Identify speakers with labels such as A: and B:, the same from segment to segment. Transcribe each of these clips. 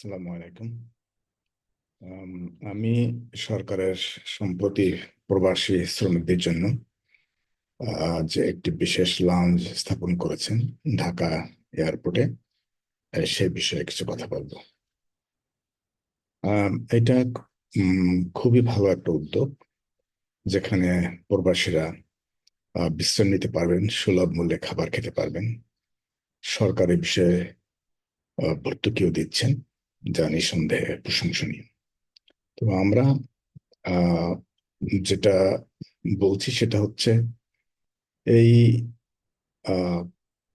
A: আসসালামু আলাইকুম আমি সরকারের সম্প্রতি প্রবাসী শ্রমিকদের জন্য যে একটি বিশেষ লাউঞ্জ স্থাপন করেছেন ঢাকা এয়ারপোর্টে সে বিষয়ে কিছু কথা বলব। এটা খুবই ভালো একটা উদ্যোগ, যেখানে প্রবাসীরা বিশ্রাম নিতে পারবেন, সুলভ মূল্যে খাবার খেতে পারবেন। সরকার বিষয়ে ভর্তুকিও দিচ্ছেন। যা নিঃসন্দেহে প্রশংসনীয়। তো আমরা যেটা বলছি সেটা হচ্ছে এই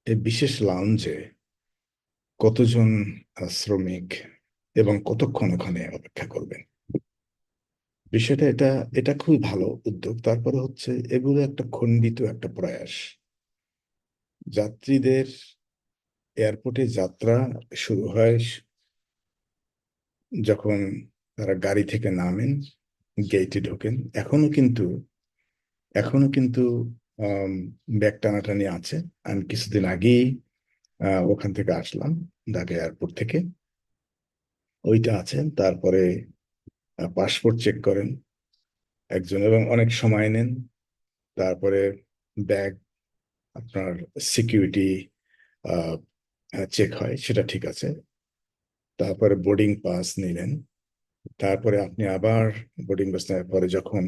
A: এই বিশেষ লাউঞ্জে কতজন শ্রমিক এবং কতক্ষণ ওখানে অপেক্ষা করবেন? বিষয়টা এটা এটা খুবই ভালো উদ্যোগ। তারপরে হচ্ছে এগুলো একটা খণ্ডিত একটা প্রয়াস। যাত্রীদের এয়ারপোর্টে যাত্রা শুরু হয় যখন তারা গাড়ি থেকে নামেন গেটে ঢোকেন, এখনও কিন্তু এখনও কিন্তু ব্যাগ টানাটানি আছে। আমি কিছুদিন আগেই ওখান থেকে আসলাম, ঢাকা এয়ারপোর্ট থেকে। ওইটা আছে, তারপরে পাসপোর্ট চেক করেন। একজন, এবং অনেক সময় নেন। তারপরে, ব্যাগ, আপনার সিকিউরিটি চেক হয়, সেটা ঠিক আছে। তারপরে বোর্ডিং পাস নিলেন। তারপরে আপনি আবার বোর্ডিং পাস নেওয়ার পরে যখন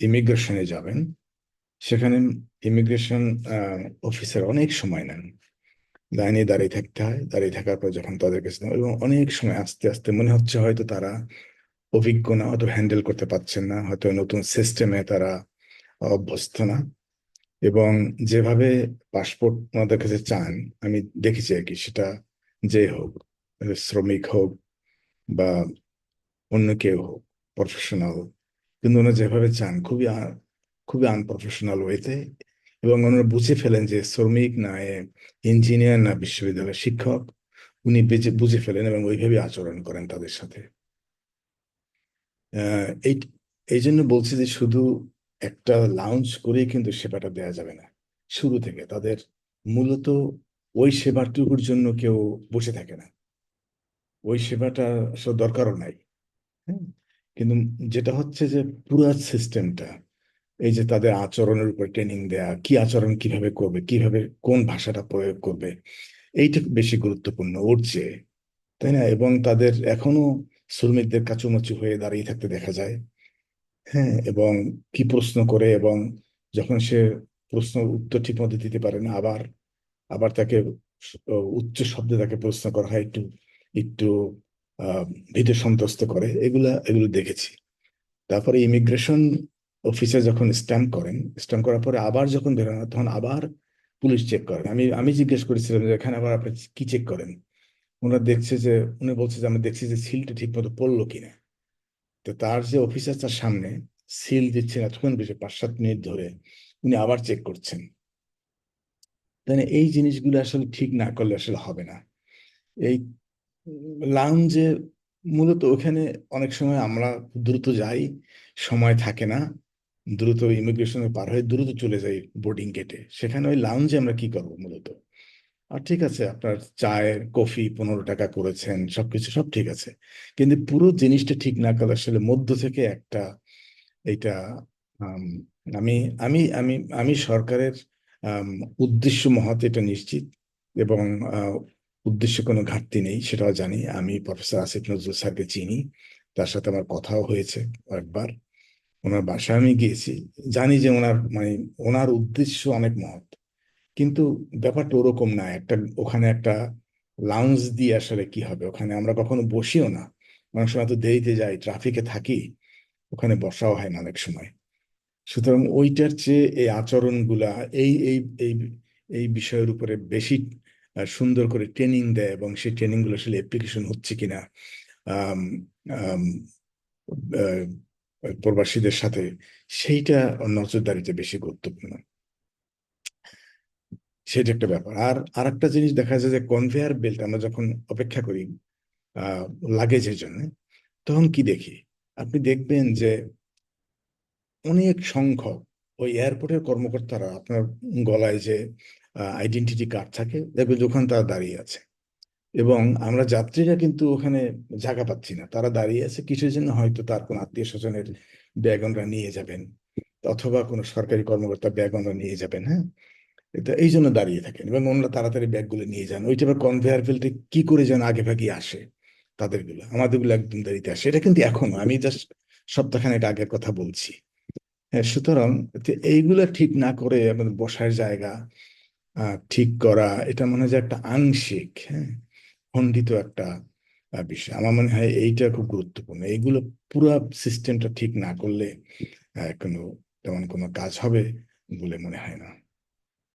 A: ইমিগ্রেশনে যাবেন, সেখানে ইমিগ্রেশন অফিসার অনেক সময় নেন। লাইনে দাঁড়িয়ে থাকতে হয়, দাঁড়িয়ে থাকার পর যখন তাদের কাছে এবং অনেক সময় আস্তে আস্তে মনে হচ্ছে হয়তো তারা অভিজ্ঞ না, হয়তো হ্যান্ডেল করতে পারছেন না, হয়তো নতুন সিস্টেমে তারা অভ্যস্ত না। এবং যেভাবে পাসপোর্ট ওনাদের কাছে চান, আমি দেখেছি আর কি, সেটা যে হোক শ্রমিক হোক বা অন্য কেউ হোক প্রফেশনাল কিন্তু ওনারা যেভাবে চান, খুবই খুবই আনপ্রফেশনাল ওয়েতে এবং ওনারা বুঝে ফেলেন যে শ্রমিক না, এ ইঞ্জিনিয়ার না, বিশ্ববিদ্যালয়ের শিক্ষক, উনি বুঝে ফেলেন এবং ওইভাবে আচরণ করেন তাদের সাথে। এই এই জন্য বলছি যে শুধু একটা লাউঞ্জ করেই কিন্তু সেবাটা দেওয়া যাবে না। শুরু থেকে তাদের মূলত ওই সেবাটুকুর জন্য কেউ বসে থাকে না। ওই সেবাটা আসলে দরকারও নাই। হ্যাঁ কিন্তু যেটা হচ্ছে যে পুরো সিস্টেমটা এই যে তাদের আচরণের উপর ট্রেনিং দেয়া, কি আচরণ কীভাবে করবে, কীভাবে কোন ভাষাটা প্রয়োগ করবে, এইটা বেশি গুরুত্বপূর্ণ ওর চেয়ে তাই না? এবং তাদের এখনও শ্রমিকদের কাচুমাচু হয়ে দাঁড়িয়ে থাকতে দেখা যায়। হ্যাঁ এবং কি প্রশ্ন করে এবং যখন সে প্রশ্ন উত্তর ঠিক মতো দিতে পারে না, আবার আবার তাকে উচ্চ শব্দে তাকে প্রশ্ন করা হয়, একটু একটু ভীত সন্ত্রস্ত করে, এগুলা, এগুলো দেখেছি। তারপরে ইমিগ্রেশন অফিসার যখন স্ট্যাম্প করেন, স্ট্যাম্প করার পরে আবার যখন বেরোন তখন আবার পুলিশ চেক করেন। আমি আমি জিজ্ঞেস করেছিলাম যে, এখানে আবার আপনি কি চেক করেন? ওনারা দেখছে যে, উনি বলছে যে, আমরা দেখছি যে, সিলটা ঠিক মতো পড়ল কিনা। তো তার যে অফিসার তার সামনে সিল দিচ্ছেন এতক্ষণ বেশি পাঁচ সাত মিনিট ধরে। উনি আবার চেক করছেন। তাই না? এই জিনিসগুলো আসলে ঠিক না করলে আসলে হবে না। এই লাউঞ্জে মূলত ওখানে অনেক সময় আমরা দ্রুত যাই, সময় থাকে না। দ্রুত ইমিগ্রেশনে পার হয়ে দ্রুত চলে যাই বোর্ডিং গেটে সেখানে ওই লাউঞ্জে আমরা কি করব মূলত? আর ঠিক আছে, আপনার চায়ের, কফি পনেরো টাকা করেছেন, সবকিছু সব ঠিক আছে। কিন্তু পুরো জিনিসটা ঠিক না করলে আসলে মধ্য থেকে একটা এটা আমি আমি আমি আমি সরকারের উদ্দেশ্য মহৎ এটা নিশ্চিত এবং উদ্দেশ্য কোনো ঘাটতি নেই, সেটাও জানি। আমি প্রফেসর আসিফ নজরুল স্যারকে চিনি, তার সাথে আমার কথাও হয়েছে একবার। ওনার বাসায় আমি গিয়েছি, জানি যে ওনার মানে ওনার উদ্দেশ্য অনেক মহৎ। কিন্তু ব্যাপারটা ওরকম না, একটা, ওখানে একটা লাউঞ্জ দিয়ে আসলে কি হবে? ওখানে আমরা কখনো বসিও না। অনেক সময় তো দেরিতে যাই ট্রাফিকে থাকি, ওখানে বসাও হয় না অনেক সময়। সুতরাং ওইটার চেয়ে এই আচরণগুলা, এই এই এই এই বিষয়ের উপরে বেশি সুন্দর করে ট্রেনিং দেয় এবং সেই ট্রেনিংগুলো আসলে অ্যাপ্লিকেশন হচ্ছে কিনা প্রবাসীদের সাথে, সেইটা নজরদারিতে বেশি গুরুত্বপূর্ণ। সেটা একটা ব্যাপার। আর আরেকটা জিনিস দেখা যায় যে কনভেয়ার বেল্ট আমরা যখন অপেক্ষা করি লাগেজের জন্য, তখন কি দেখি? আপনি দেখবেন যে অনেক সংখ্যক ওই এয়ারপোর্টের কর্মকর্তারা আপনার গলায় যে আইডেন্টিটি কার্ড থাকে, দেখবেন যে ওখানে তারা দাঁড়িয়ে আছে। এবং আমরা যাত্রীরা কিন্তু ওখানে জায়গা পাচ্ছি না। তারা দাঁড়িয়ে আছে, কিসের জন্য হয়তো তার কোনো আত্মীয় স্বজনের ব্যাগ ওনারা নিয়ে যাবেন, অথবা কোনো সরকারি কর্মকর্তা ব্যাগ ওনারা নিয়ে যাবেন হ্যাঁ? এই জন্য দাঁড়িয়ে থাকেন এবং ওনারা তাড়াতাড়ি ব্যাগগুলো নিয়ে যান। ওইটা আবার কনভেয়ার বেল্টে কি করে যেন আগে ভাগে আসে তাদেরগুলো। আমাদেরগুলো একদম দেরিতে আসে। এটা কিন্তু এখনও। আমি জাস্ট সপ্তাহখানেক আগের কথা বলছি। হ্যাঁ সুতরাং এইগুলো ঠিক না করে আমাদের বসার জায়গা ঠিক করা, এটা মনে হয় একটা আংশিক হ্যাঁ খণ্ডিত একটা বিষয়। আমার মনে হয় এইটা খুব গুরুত্বপূর্ণ। এইগুলো পুরো সিস্টেমটা ঠিক না করলে কোনো তেমন কোনো কাজ হবে বলে মনে হয় না।